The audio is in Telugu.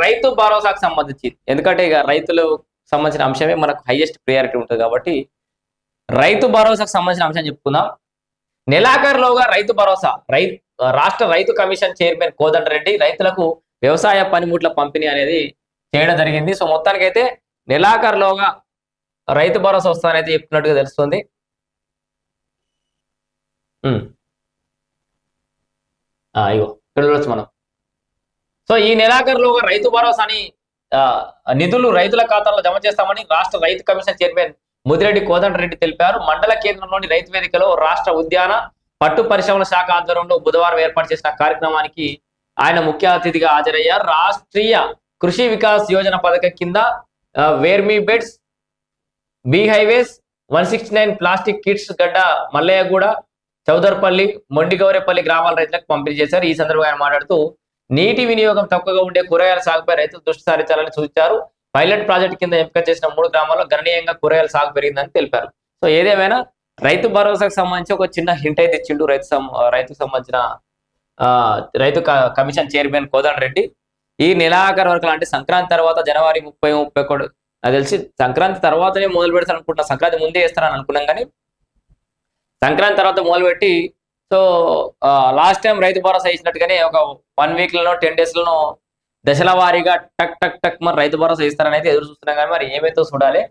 రైతు భరోసాకు సంబంధించి. ఎందుకంటే ఇక రైతులు సంబంధించిన అంశమే మనకు హైయెస్ట్ ప్రియారిటీ ఉంటుంది కాబట్టి రైతు భరోసాకు సంబంధించిన అంశం చెప్పుకుందాం. నెలాఖరులోగా రైతు భరోసా రై రాష్ట్ర రైతు కమిషన్ చైర్మన్ కోదండరెడ్డి రైతులకు వ్యవసాయ పనిముట్ల పంపిణీ అనేది చేయడం జరిగింది. సో మొత్తానికి అయితే నెలాఖరులోగా రైతు భరోసా వస్తానైతే చెప్తున్నట్టుగా తెలుస్తుంది. ఇగో ఇక్కడ చూడొచ్చు మనం. సో ఈ నెలాఖరులోగా రైతు భరోసాని నిధులు రైతుల ఖాతాల్లో జమ చేస్తామని రాష్ట్ర రైతు కమిషన్ చైర్మన్ ముదిరెడ్డి కోదండరెడ్డి తెలిపారు. మండల కేంద్రంలోని రైతు వేదికలో రాష్ట్ర ఉద్యాన పట్టు పరిశ్రమల శాఖ ఆధ్వర్యంలో బుధవారం ఏర్పాటు చేసిన కార్యక్రమానికి ఆయన ముఖ్య అతిథిగా హాజరయ్యారు. రాష్ట్రీయ కృషి వికాస్ యోజన పథకం కింద vermi beds bee hives one sixty nine plastic kits Gaddamallaiahguda Chowdarpalli మొండిగౌరేపల్లి గ్రామాల రైతులకు పంపిణీ చేశారు. ఈ సందర్భంగా ఆయన మాట్లాడుతూ నీటి వినియోగం తక్కువగా ఉండే కూరగాయల సాగుపై రైతులు దృష్టి సారించాలని సూచించారు. పైలట్ ప్రాజెక్ట్ కింద ఎంపిక చేసిన మూడు గ్రామాల్లో గణనీయంగా కూరగాయల సాగు పెరిగిందని తెలిపారు. సో ఏదేమైనా రైతు భరోసాకు సంబంధించి ఒక చిన్న హింట్ అయితే ఇచ్చిండు రైతు సం- రైతుకు సంబంధించిన ఆ, రైతు క- కమిషన్ చైర్మన్ కోదండ రెడ్డి. ఈ నెలాఖరు వరకు అంటే సంక్రాంతి తర్వాత జనవరి ముప్పై ముప్పై ఒకటి నాకు తెలిసి సంక్రాంతి తర్వాతనే మొదలు పెడతాను అనుకుంటున్నా సంక్రాంతి ముందే వేస్తారని అనుకున్నాం కానీ సంక్రాంతి తర్వాత మొదలుపెట్టి సో లాస్ట్ టైం రైతు భరోసా ఇచ్చినట్టుగానే ఒక వన్ వీక్లలో టెన్ డేస్లలో దశల వారీగా టక్ టక్ టక్ మరి రైతు భరోసా ఇస్తారని అయితే ఎదురు చూస్తున్నాం. కానీ మరి ఏమైతే చూడాలి